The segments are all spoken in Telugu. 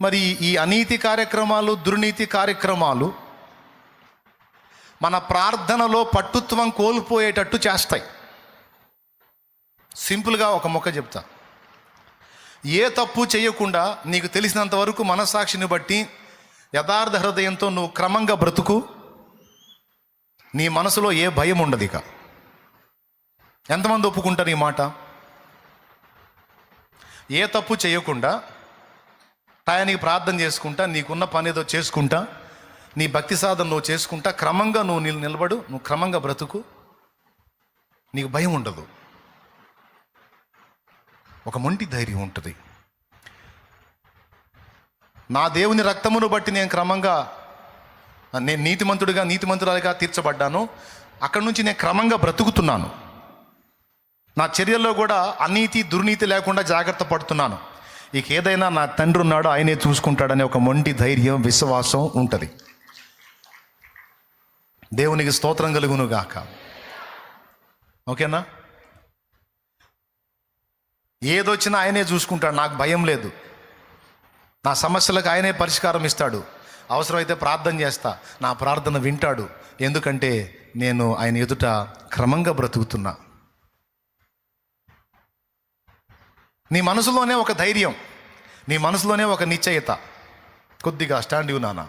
మరి ఈ అనీతి కార్యక్రమాలు దుర్నీతి కార్యక్రమాలు మన ప్రార్థనలో పట్టుత్వం కోల్పోయేటట్టు చేస్తాయి. సింపుల్గా ఒక మొక్క చెప్తా. ఏ తప్పు చేయకుండా నీకు తెలిసినంత వరకు మనస్సాక్షిని బట్టి యథార్థ హృదయంతో నువ్వు క్రమంగా బ్రతుకు. నీ మనసులో ఏ భయం ఉండదు ఇక. ఎంతమంది ఒప్పుకుంటారు ఈ మాట? ఏ తప్పు చేయకుండా టయానికి ప్రార్థన చేసుకుంటా నీకున్న పని ఏదో చేసుకుంటా నీ భక్తి సాధన నువ్వు చేసుకుంటా క్రమంగా నువ్వు నీళ్ళు నిలబడు నువ్వు క్రమంగా బ్రతుకు. నీకు భయం ఉండదు. ఒక మొంటి ధైర్యం ఉంటుంది. నా దేవుని రక్తమును బట్టి నేను క్రమంగా నేను నీతిమంతుడిగా నీతిమంతురాలిగా తీర్చబడ్డాను. అక్కడి నుంచి నేను క్రమంగా బ్రతుకుతున్నాను. నా చర్యల్లో కూడా అనీతి దుర్నీతి లేకుండా జాగ్రత్త పడుతున్నాను. ఇక ఏదైనా నా తండ్రి ఉన్నాడో ఆయనే చూసుకుంటాడనే ఒక మొండి ధైర్యం విశ్వాసం ఉంటుంది. దేవునికి స్తోత్రం కలుగును గాక ఓకేనా? ఏదొచ్చినా ఆయనే చూసుకుంటాడు నాకు భయం లేదు. నా సమస్యలకు ఆయనే పరిష్కారం ఇస్తాడు. అవసరమైతే ప్రార్థన చేస్తా. నా ప్రార్థన వింటాడు. ఎందుకంటే నేను ఆయన ఎదుట క్రమంగా బ్రతుకుతున్నా. నీ మనసులోనే ఒక ధైర్యం నీ మనసులోనే ఒక నిశ్చయత. కొద్దిగా స్టాండ్ యూ నాన్న.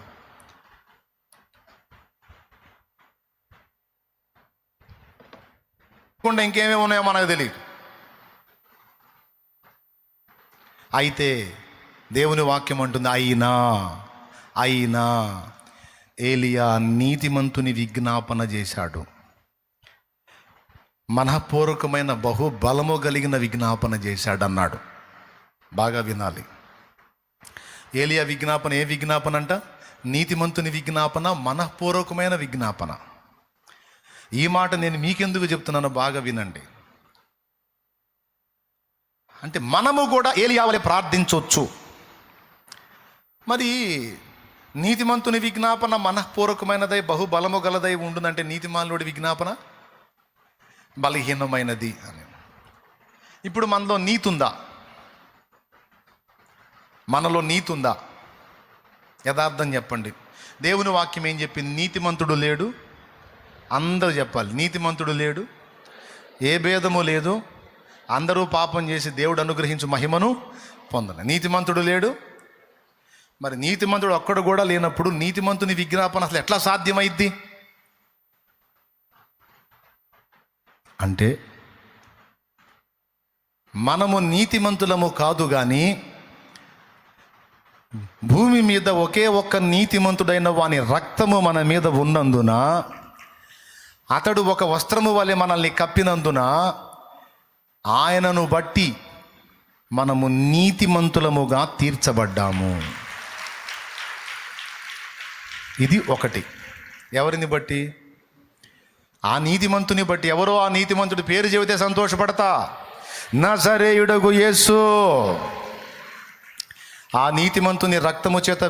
కాకుండా ఇంకేమేమి ఉన్నాయో మనకు తెలియదు అయితే దేవుని వాక్యం అంటుంది అయినా అయినా ఏలియా నీతిమంతుని విజ్ఞాపన చేశాడు. మనఃపూర్వకమైన బహుబలము కలిగిన విజ్ఞాపన చేశాడన్నాడు. బాగా వినాలి. ఏలియా విజ్ఞాపన ఏ విజ్ఞాపన అంట? నీతిమంతుని విజ్ఞాపన మనఃపూర్వకమైన విజ్ఞాపన. ఈ మాట నేను మీకెందుకు చెప్తున్నానో బాగా వినండి. అంటే మనము కూడా ఏలియావలే ప్రార్థించవచ్చు మరి నీతిమంతుని విజ్ఞాపన మనఃపూర్వకమైనదై బహుబలము గలదై ఉండునంటే నీతిమానుడి విజ్ఞాపన? బలహీనమైనది అని. ఇప్పుడు మనలో నీతి ఉందా? మనలో నీతుందా ఉందా? యథార్థం చెప్పండి. దేవుని వాక్యం ఏం చెప్పింది? నీతిమంతుడు లేడు అందరూ చెప్పాలి. నీతిమంతుడు లేడు ఏ భేదము లేదు అందరూ పాపం చేసి దేవుడు అనుగ్రహించు మహిమను పొందను నీతిమంతుడు లేడు మరి నీతిమంతుడు ఒక్కడు కూడా లేనప్పుడు నీతిమంతుని విజ్ఞాపన అసలు ఎట్లా సాధ్యమైద్ది? అంటే మనము నీతిమంతులము కాదు కానీ భూమి మీద ఒకే ఒక్క నీతిమంతుడైన వాని రక్తము మన మీద ఉన్నందున అతడు ఒక వస్త్రము వలె మనల్ని కప్పినందున ఆయనను బట్టి మనము నీతిమంతులముగా తీర్చబడ్డాము. ఇది ఒకటి. ఎవరిని బట్టి? ఆ నీతిమంతుని బట్టి ఎవరో ఆ నీతిమంతుడి పేరు చెబితే సంతోషపడతా. నజరేయుడగు యేసు. ఆ నీతిమంతుని రక్తము చేత